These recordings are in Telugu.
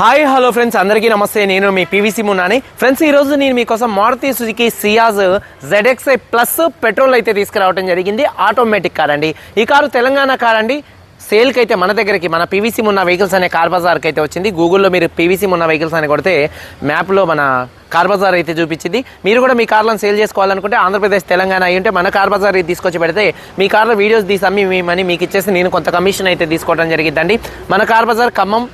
హాయ్ హలో ఫ్రెండ్స్ అందరికీ నమస్తే. నేను మీ పీవీసీ మున్నాని ఫ్రెండ్స్ ఈరోజు నేను మీకోసం Maruti Suzuki Ciaz ZXI plus petrol అయితే తీసుకురావడం జరిగింది. ఆటోమేటిక్ కార్ అండి. ఈ కారు తెలంగాణ కార్ అండి. సేల్కి అయితే మన దగ్గరికి మన పీవీసీ మున్న వెహికల్స్ అనే కార్ బజార్కి అయితే వచ్చింది. గూగుల్లో మీరు పీవీసీ మున్న వెహికల్స్ అని కొడితే మ్యాప్లో మన కార్ బజార్ అయితే చూపించింది. మీరు కూడా మీ కార్లను సేల్ చేసుకోవాలనుకుంటే ఆంధ్రప్రదేశ్ తెలంగాణ అయి ఉంటే మన కార్ బజార్ తీసుకొచ్చి పెడితే మీ కార్లో వీడియోస్ తీసి అమ్మి మీ మనీ మీకు ఇచ్చేసి నేను కొంత కమిషన్ అయితే తీసుకోవడం జరిగిందండి. మన car bazaar Khammam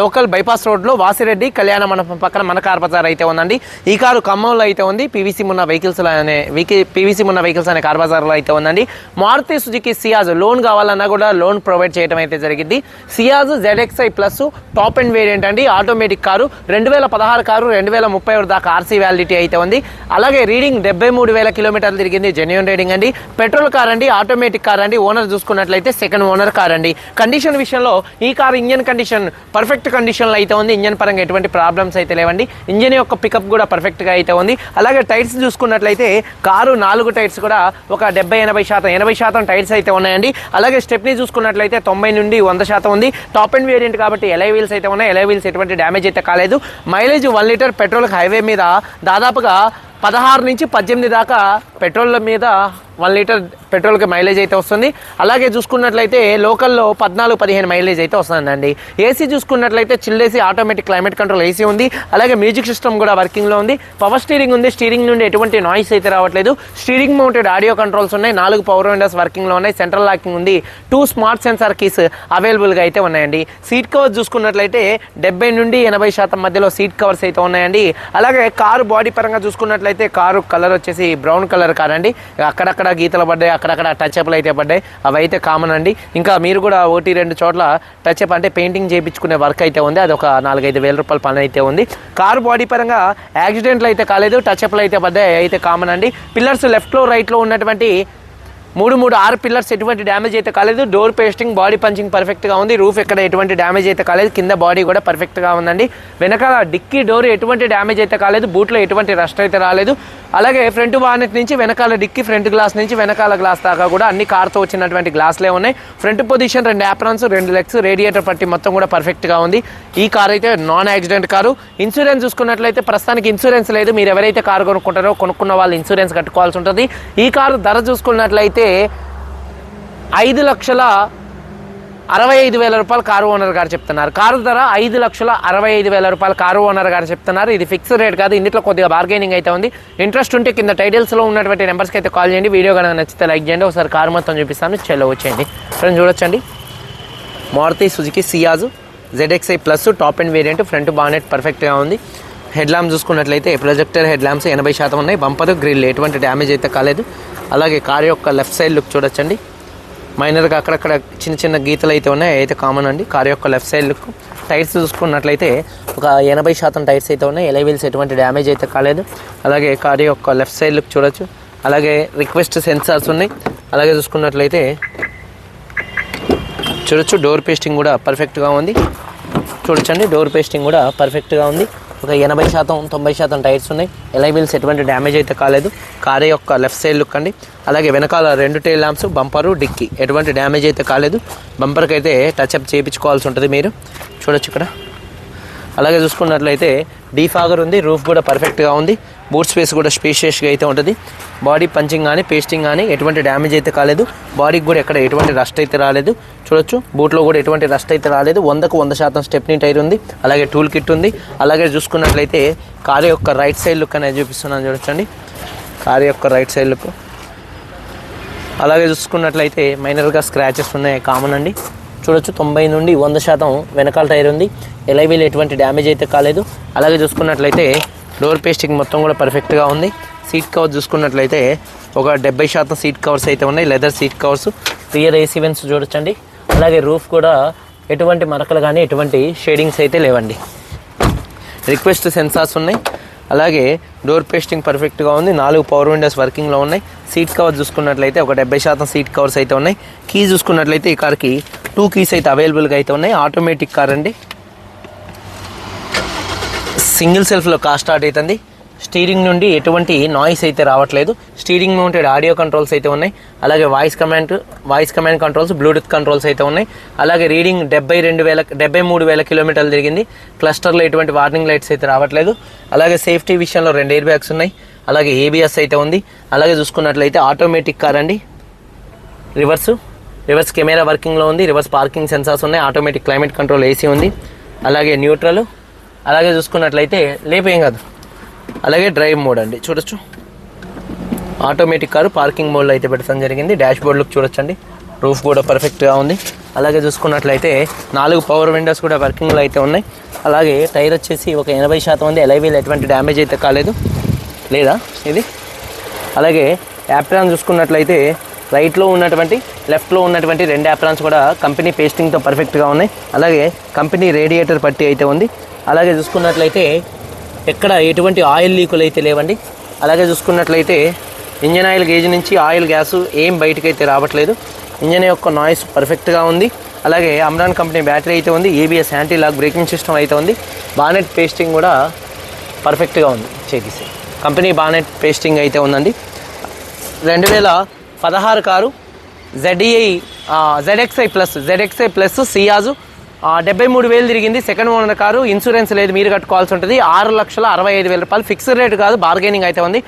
local bypass రోడ్లో వాసిరెడ్డి కళ్యాణ మండపం పక్కన మన కార్ బజార్ అయితే ఉందండి. ఈ కారు ఖమ్మంలో అయితే ఉంది. పీవీసీ ఉన్న వెహికల్స్ అనే వీకి పీవీసీ ఉన్న వెహికల్స్ అనే కార్ బజార్లో అయితే ఉందండి. మారుతి సుజుకి సియాజ్ లోన్ కావాలన్నా కూడా లోన్ ప్రొవైడ్ చేయడం అయితే జరిగింది. Ciaz ZXI plus top and variant అండి. ఆటోమేటిక్ కారు రెండు వేల పదహారు కారు రెండు వేల ముప్పై దాకా ఆర్సీ వ్యాలిడిటీ అయితే ఉంది. అలాగే రీడింగ్ డెబ్బై మూడు వేల కిలోమీటర్లు తిరిగింది. జెన్యున్ రీడింగ్ అండి. పెట్రోల్ కార్ అండి. ఆటోమేటిక్ కార్ అండి. ఓనర్ చూసుకున్నట్లయితే సెకండ్ ఓనర్ కార్ అండి. కండిషన్ విషయంలో ఈ కార్ ఇంజన్ కండిషన్ పర్ఫెక్ట్ కండిషన్లో అయితే ఉంది. ఇంజన్ పరంగా ఎటువంటి ప్రాబ్లమ్స్ అయితే లేవండి. ఇంజన్ యొక్క పికప్ కూడా పర్ఫెక్ట్గా అయితే ఉంది. అలాగే టైర్స్ చూసుకున్నట్లయితే కారు నాలుగు టైర్స్ కూడా ఒక డెబ్బై ఎనభై శాతం ఎనభై శాతం టైర్స్ అయితే ఉన్నాయండి. అలాగే స్టెప్ని చూసుకున్నట్లయితే తొంభై నుండి వంద శాతం ఉంది. టాప్ అండ్ వేరియంట్ కాబట్టి ఎలై వీల్స్ అయితే ఉన్నాయి. ఎలై వీల్స్ ఎటువంటి డ్యామేజ్ అయితే కాలేదు. Mileage one litre petrol highway మీద దాదాపుగా పదహారు నుంచి పద్దెనిమిది దాకా పెట్రోల్ మీద వన్ లీటర్ పెట్రోల్కి మైలేజ్ అయితే వస్తుంది. అలాగే చూసుకున్నట్లయితే లోకల్లో పద్నాలుగు పదిహేను మైలేజ్ అయితే వస్తుందండి. ఏసీ చూసుకున్నట్లయితే చిల్లేసి ఆటోమేటిక్ క్లైమేట్ కంట్రోల్ ఏసీ ఉంది. అలాగే మ్యూజిక్ సిస్టమ్ కూడా వర్కింగ్లో ఉంది. పవర్ స్టీరింగ్ ఉంది. స్టీరింగ్ నుండి ఎటువంటి నాయిస్ అయితే రావట్లేదు. స్టీరింగ్ మౌంటెడ్ ఆడియో కంట్రోల్స్ ఉన్నాయి. నాలుగు పవర్ విండోస్ వర్కింగ్లో ఉన్నాయి. సెంట్రల్ లాకింగ్ ఉంది. టూ స్మార్ట్ సెన్సార్ కీస్ అవైలబుల్గా అయితే ఉన్నాయండి. సీట్ కవర్స్ చూసుకున్నట్లయితే డెబ్బై నుండి ఎనభై శాతం మధ్యలో సీట్ కవర్స్ అయితే ఉన్నాయండి. అలాగే కారు బాడీ పరంగా చూసుకున్నట్లయితే కారు కలర్ వచ్చేసి బ్రౌన్ కలర్ కార్ అండి అక్కడక్కడ గీతలు పడ్డాయి అక్కడక్కడ టచ్ అప్లు అయితే పడ్డాయి. అవి అయితే కామన్ అండి. ఇంకా మీరు కూడా ఒకటి రెండు చోట్ల టచ్ అప్ అంటే పెయింటింగ్ చేయించుకునే వర్క్ అయితే ఉంది. అది ఒక నాలుగైదు వేల రూపాయల పని అయితే ఉంది. కారు బాడీ పరంగా యాక్సిడెంట్లు అయితే కాలేదు టచ్ అప్లు అయితే పడ్డాయి. అయితే కామన్ అండి. పిల్లర్స్ లెఫ్ట్లో రైట్లో ఉన్నటువంటి మూడు మూడు ఆరు పిల్లర్స్ ఎటువంటి డ్యామేజ్ అయితే కాలేదు. డోర్ పేస్టింగ్ బాడీ పంచింగ్ పర్ఫెక్ట్గా ఉంది. రూఫ్ ఎక్కడ ఎటువంటి డ్యామేజ్ అయితే కాలేదు. కింద బాడీ కూడా పర్ఫెక్ట్గా ఉందండి. వెనకాల డిక్కీ డోర్ ఎటువంటి డ్యామేజ్ అయితే కాలేదు. బూట్లో ఎటువంటి రస్ట్ అయితే రాలేదు. అలాగే ఫ్రంట్ బానెట్ నుంచి వెనకాల డిక్కీ ఫ్రంట్ గ్లాస్ నుంచి వెనకాల గ్లాస్ దాకా కూడా అన్ని కార్తో వచ్చినటువంటి గ్లాస్లే ఉన్నాయి. ఫ్రంట్ పొజిషన్ రెండు యాప్రాన్స్ రెండు లెగ్స్ రేడియేటర్ పట్టి మొత్తం కూడా పర్ఫెక్ట్గా ఉంది. ఈ కార్ అయితే నాన్ యాక్సిడెంట్ కారు. ఇన్సూరెన్స్ చూసుకున్నట్లయితే ప్రస్తుతానికి ఇన్సూరెన్స్ లేదు. మీరు ఎవరైతే కారు కొనుక్కుంటారో కొనుక్కున్న వాళ్ళు ఇన్సూరెన్స్ కట్టుకోవాల్సి ఉంటుంది. ఈ కారు ధర చూసుకున్నట్లయితే ఐదు లక్షల అరవై ఐదు వేల రూపాయలు కారు ఓనర్ గారు చెప్తున్నారు. కారు ధర ఐదు లక్షల అరవై ఐదు వేల రూపాయలు కారు ఓనర్ గారు చెప్తున్నారు. ఇది ఫిక్స్డ్ రేట్ కాదు ఇంట్లో కొద్దిగా బార్గెనింగ్ అయితే ఉంది. ఇంట్రెస్ట్ ఉంటే కింద టైటిల్స్లో ఉన్నటువంటి నెంబర్స్కి అయితే కాల్ చేయండి. వీడియో కనుక నచ్చితే లైక్ చేయండి. ఒకసారి కారు మొత్తం చూపిస్తాను. చెల్లో వచ్చేయండి. ఫ్రెండ్స్ చూడొచ్చండి. Maruti Suzuki Ciaz ZXI plus top and variant front bonnet పర్ఫెక్ట్గా ఉంది. హెడ్ ల్యాంప్ చూసుకున్నట్లయితే ప్రొజెక్టర్ హెడ్ ల్యాంప్స్ ఎనభై శాతం ఉన్నాయి. బంపర్ గ్రిల్ ఎటువంటి డ్యామేజ్ అయితే కాలేదు. అలాగే కార్ యొక్క లెఫ్ట్ సైడ్ లుక్ చూడొచ్చండి. మైనర్గా అక్కడక్కడ చిన్న చిన్న గీతలు అయితే ఉన్నాయి. అయితే కామన్ అండి. కార్ యొక్క లెఫ్ట్ సైడ్ లుక్. టైర్స్ చూసుకున్నట్లయితే ఒక ఎనభై శాతం టైర్స్ అయితే ఉన్నాయి. ఎలైవిల్స్ ఎటువంటి డ్యామేజ్ అయితే కాలేదు. అలాగే కార్ యొక్క లెఫ్ట్ సైడ్ లుక్ చూడొచ్చు. అలాగే రిక్వెస్ట్ సెన్సార్స్ ఉన్నాయి. అలాగే చూసుకున్నట్లయితే చూడొచ్చు. డోర్ పేస్టింగ్ కూడా పర్ఫెక్ట్గా ఉంది. చూడొచ్చండి. డోర్ పేస్టింగ్ కూడా పర్ఫెక్ట్గా ఉంది. ఒక ఎనభై శాతం తొంభై శాతం టైర్స్ ఉన్నాయి. ఎలైబిల్స్ ఎటువంటి డ్యామేజ్ అయితే కాలేదు. కారు యొక్క లెఫ్ట్ సైడ్ లుక్ అండి. అలాగే వెనకాల రెండు టైల్ ల్యాంప్స్ బంపరు డిక్కీ ఎటువంటి డ్యామేజ్ అయితే కాలేదు. బంపర్కి అయితే టచ్అప్ చేయించుకోవాల్సి ఉంటుంది మీరు. చూడొచ్చు ఇక్కడ. అలాగే చూసుకున్నట్లయితే డీఫాగర్ ఉంది రూఫ్ కూడా పర్ఫెక్ట్గా ఉంది. బూట్ స్పేస్ కూడా స్పేషియస్గా అయితే ఉంటుంది. బాడీ పంచింగ్ కానీ పేస్టింగ్ కానీ ఎటువంటి డ్యామేజ్ అయితే కాలేదు. బాడీకి కూడా ఎక్కడ ఎటువంటి రస్ట్ అయితే రాలేదు. చూడొచ్చు. బూట్లో కూడా ఎటువంటి రస్ట్ అయితే రాలేదు. వందకు వంద శాతం స్టెప్నీ టైర్ ఉంది. అలాగే టూల్ కిట్ ఉంది. అలాగే చూసుకున్నట్లయితే కారు యొక్క రైట్ సైడ్ లుక్ అనేది చూపిస్తున్నాను చూడొచ్చండి. కారు యొక్క రైట్ సైడ్ లుక్. అలాగే చూసుకున్నట్లయితే మైనర్గా స్క్రాచెస్ ఉన్నాయి. కామన్ అండి. చూడొచ్చు. తొంభై నుండి వంద శాతం వెనకాల టైర్ ఉంది. ఎలైవీలు ఎటువంటి డ్యామేజ్ అయితే కాలేదు. అలాగే చూసుకున్నట్లయితే డోర్ పేస్టింగ్ మొత్తం కూడా పర్ఫెక్ట్గా ఉంది. సీట్ కవర్ చూసుకున్నట్లయితే ఒక డెబ్బై శాతం సీట్ కవర్స్ అయితే ఉన్నాయి. Leather seat covers rear AC vents చూడొచ్చండి. అలాగే రూఫ్ కూడా ఎటువంటి మరకలు కానీ ఎటువంటి షేడింగ్స్ అయితే లేవండి. రిక్వెస్ట్ సెన్సార్స్ ఉన్నాయి. అలాగే డోర్ పేస్టింగ్ పర్ఫెక్ట్గా ఉంది. నాలుగు పవర్ విండోస్ వర్కింగ్లో ఉన్నాయి. సీట్ కవర్ చూసుకున్నట్లయితే ఒక డెబ్బై శాతం సీట్ కవర్స్ అయితే ఉన్నాయి. కీ చూసుకున్నట్లయితే ఈ కార్కి టూ కీస్ అయితే అవైలబుల్గా అయితే ఉన్నాయి. ఆటోమేటిక్ కార్ అండి. సింగిల్ సెల్ఫ్లో కార్ స్టార్ట్ అవుతుంది. స్టీరింగ్ నుండి ఎటువంటి నాయిస్ అయితే రావట్లేదు. స్టీరింగ్ మౌంటెడ్ ఆడియో కంట్రోల్స్ అయితే ఉన్నాయి. అలాగే voice command voice command controls Bluetooth controls అయితే ఉన్నాయి. అలాగే రీడింగ్ డెబ్బై రెండు వేల డెబ్బై మూడు వేల కిలోమీటర్లు తిరిగింది. క్లస్టర్లో ఎటువంటి వార్నింగ్ లైట్స్ అయితే రావట్లేదు. అలాగే సేఫ్టీ విషయంలో రెండు ఎయిర్ బ్యాగ్స్ ఉన్నాయి. అలాగే ఏబిఎస్ అయితే ఉంది. అలాగే చూసుకున్నట్లయితే ఆటోమేటిక్ కార్ అండి. రివర్స్ రివర్స్ కెమెరా వర్కింగ్లో ఉంది. రివర్స్ పార్కింగ్ సెన్సార్స్ ఉన్నాయి. ఆటోమేటిక్ క్లైమేట్ కంట్రోల్ ఏసీ ఉంది. అలాగే న్యూట్రల్ అలాగే చూసుకున్నట్లయితే లేపు ఏం కాదు. అలాగే డ్రైవ్ మోడ్ అండి. చూడొచ్చు. ఆటోమేటిక్ కారు పార్కింగ్ మోడ్లో అయితే పెట్టడం జరిగింది. డాష్ బోర్డ్లోకి చూడొచ్చండి. రూఫ్ కూడా పర్ఫెక్ట్గా ఉంది. అలాగే చూసుకున్నట్లయితే నాలుగు పవర్ విండోస్ కూడా వర్కింగ్లో అయితే ఉన్నాయి. అలాగే టైర్ వచ్చేసి ఒక ఎనభై శాతం ఉంది. ఎలైవీలు ఎటువంటి డ్యామేజ్ అయితే కాలేదు. లేదా ఇది? అలాగే యాప్రాన్ చూసుకున్నట్లయితే రైట్లో ఉన్నటువంటి లెఫ్ట్లో ఉన్నటువంటి రెండు యాప్రాన్స్ కూడా కంపెనీ పేస్టింగ్తో పర్ఫెక్ట్గా ఉన్నాయి. అలాగే కంపెనీ రేడియేటర్ పట్టి అయితే ఉంది. అలాగే చూసుకున్నట్లయితే ఎక్కడ ఎటువంటి ఆయిల్ లీకులు అయితే లేవండి. అలాగే చూసుకున్నట్లయితే ఇంజన్ ఆయిల్ గేజ్ నుంచి ఆయిల్ గ్యాస్ ఏం బయటకు అయితే రావట్లేదు. ఇంజన్ యొక్క నాయిస్ పర్ఫెక్ట్గా ఉంది. అలాగే అమ్రాన్ కంపెనీ బ్యాటరీ అయితే ఉంది. ABS anti lock braking system అయితే ఉంది. బానెట్ పేస్టింగ్ కూడా పర్ఫెక్ట్గా ఉంది. చేసి కంపెనీ బానెట్ పేస్టింగ్ అయితే ఉందండి. రెండు వేల పదహారు car. ZEI ZXI plus ZXI plus Ciaz డెబ్బై మూడు వేలు తిరిగింది. Second owner car. ఇన్సూరెన్స్ లేదు. మీరు కట్టుకోవాల్సి ఉంటుంది. ఆరు లక్షల అరవై ఐదు వేల రూపాయలు. ఫిక్స్డ్ రేట్ కాదు. బార్గెనింగ్ అయితే ఉంది.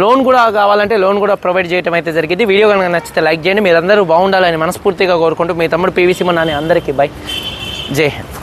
లోన్ కూడా కావాలంటే లోన్ కూడా ప్రొవైడ్ చేయడం అయితే జరిగింది. వీడియో కనుక నచ్చితే లైక్ చేయండి. మీరందరూ బాగుండాలని మనస్ఫూర్తిగా కోరుకుంటూ మీ తమ్ముడు పీవీసీ మొన్న అందరికీ బై జై హింద్.